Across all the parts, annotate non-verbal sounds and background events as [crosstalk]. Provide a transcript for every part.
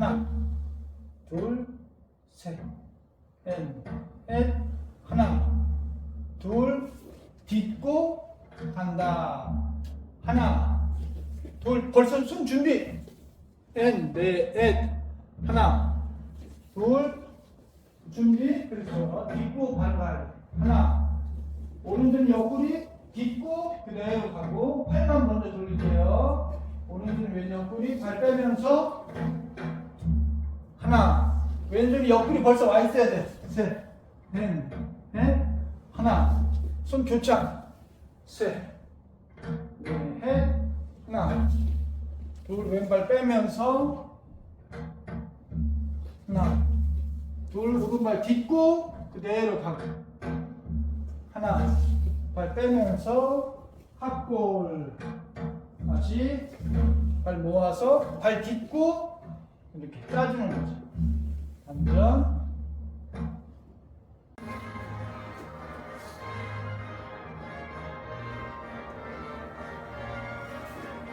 하나, 둘, 셋, 넷, 넷, 하나, 둘, 딛고 간다. 하나, 둘, 벌써 숨 준비. 넷, 넷, 넷, 하나, 둘, 준비. 그렇죠. 딛고 발발. 하나, 오른손 옆구리 딛고 그대로 가고 팔만 먼저 돌릴게요. 오른손 왼 옆구리 발 빼면서 하나. 왼손이 옆구리 벌써 와 있어야 돼. 셋, 넷, 넷, 하나. 손 교착 셋, 넷, 하나. 둘. 왼발 빼면서. 하나. 둘. 오른발 딛고 그대로 가고. 하나. 발 빼면서 합골. 다시 발 모아서 발 딛고 이렇게 짜주는 거죠 안전.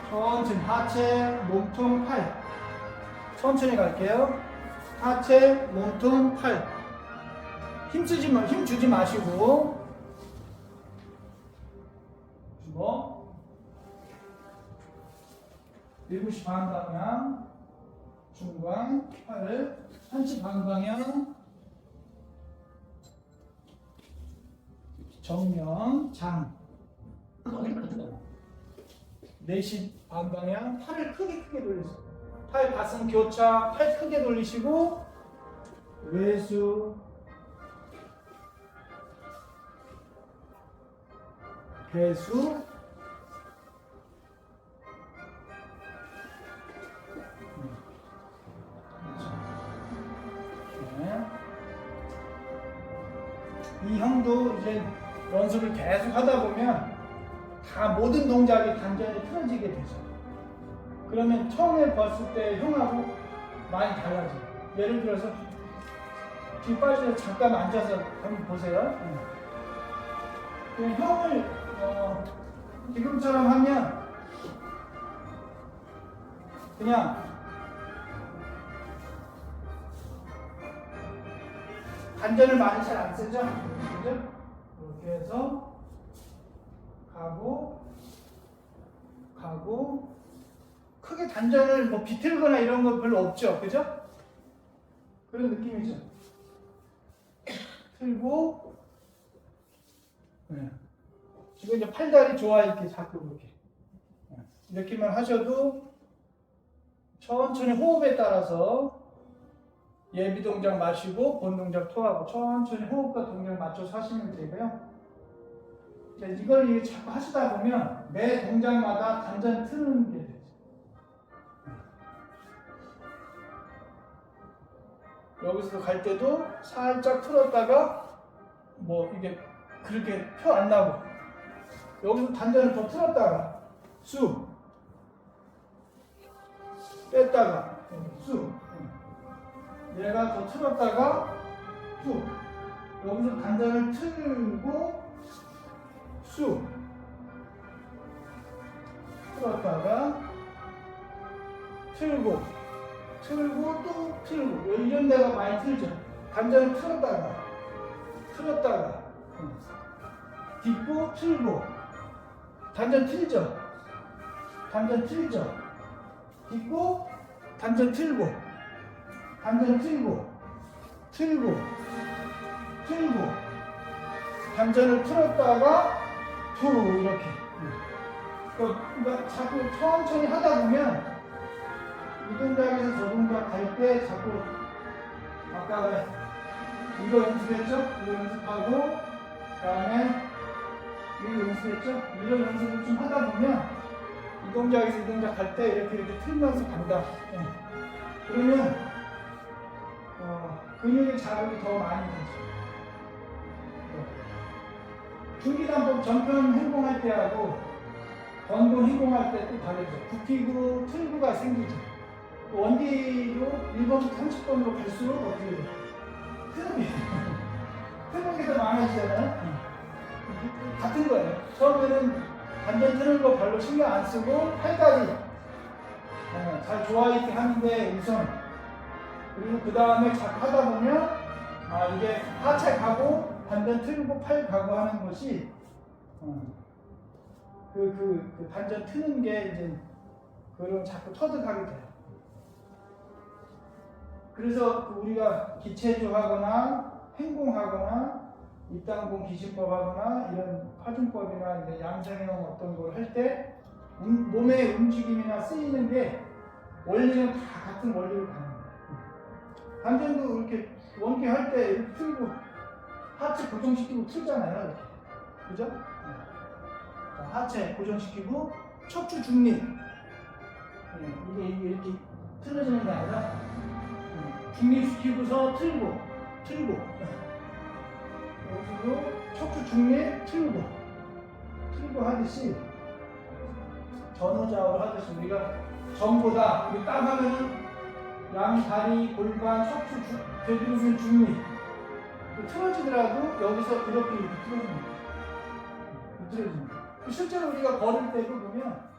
천천히 하체 몸통 팔. 천천히 갈게요. 하체 몸통 팔. 힘쓰지 마, 힘 주지 마시고. 주먹. 7시 반 방향 중간 팔을 1시 반 방향 정면 장. 4시 반 방향 팔을 크게 크게 돌리세요. 팔 가슴 교차 팔 크게 돌리시고 외수. 배수 이 형도 이제 연습을 계속 하다 보면 다 모든 동작이 단전히 틀어지게 되죠. 그러면 처음에 봤을 때 형하고 많이 달라져요. 예를 들어서 뒷발에서 잠깐 앉아서 한번 보세요. 응. 그냥 형을 어, 지금처럼 하면 그냥 단전을 많이 잘 안 쓰죠? 그죠? 이렇게 해서 가고 가고 크게 단전을 뭐 비틀거나 이런 거 별로 없죠? 그죠? 그런 느낌이죠? 틀고 네. 지금 이제 팔다리 좋아 이렇게 자꾸 이렇게 네. 이렇게만 하셔도 천천히 호흡에 따라서 예비 동작 마시고 본 동작 토하고 천천히 호흡과 동작 맞춰서 하시면 되고요. 자, 이걸 자꾸 하시다 보면 매 동작마다 단전 트는 게 되죠. 여기서 갈 때도 살짝 틀었다가 뭐 이게 그렇게 표 안 나고 여기서 단전을 더 틀었다가 쑥 뺐다가 쑥 얘가 더 틀었다가 쑥. 여기서 단전을 틀고 쑥. 틀었다가 틀고 틀고 또 틀고. 이런 데가 많이 틀죠. 단전을 틀었다가 틀었다가. 응. 딛고 틀고. 단전 틀죠? 단전 틀죠? 딛고 단전 틀고 단전 틀고 틀고 틀고 단전을 틀었다가 푸 이렇게 그러니까 자꾸 천천히 하다 보면 이 동작에서 저 동작 갈 때 자꾸 아까 이거 연습했죠? 이거 연습하고 그다음에 이거 연습했죠? 이런 연습을 좀 하다 보면 이 동작에서 이 동작 갈 때 이렇게 이렇게 틀면서 간다. 예. 그러면 어, 근육의 자극이 더 많이 되죠. 어. 중기단법 전편 행동할 때하고 건동 행동할 때 또 다르죠. 굽히고 틀고가 생기죠. 원디로 1번부터 30번으로 갈수록 어떻게 돼요? 트는 게 [laughs] 더 많아지잖아요. 같은 거예요. 처음에는 단전 트는 거 별로 신경 안 쓰고 팔다리 어, 잘 좋아 있게 하는데 우선 그리고 그 다음에 하다 보면 아 이게 하체 가고 단전 틀고 팔 가고 하는 것이 어, 그, 그, 그 단전 트는 게 이제 그런 자꾸 터득하게 돼요. 그래서 그 우리가 기체주 하거나 행공하거나 입당공 기신법 하거나 이런 파준법이나 이제 양성형 어떤 걸 할 때 몸의 움직임이나 쓰이는 게 원리는 다 같은 원리를 가는 거예요. 단전도 이렇게 원기 할 때 이렇게 틀고 하체 고정시키고 틀잖아요. 그죠? 네. 자, 하체 고정시키고 척추 중립. 네, 이게, 이렇게 틀어지는 게 아니라 네, 중립시키고서 틀고 틀고 네. 여기서도 척추 중립 틀고 틀고 하듯이 전후좌우를 하듯이 우리가 전보다 우리 땀 하면은 양 다리 골반 척추 주- 대두근 중립 그 틀어지더라도 여기서 이렇게 이렇게 틀어집니다. 틀어집니다. 실제로 우리가 걸을 때도 보면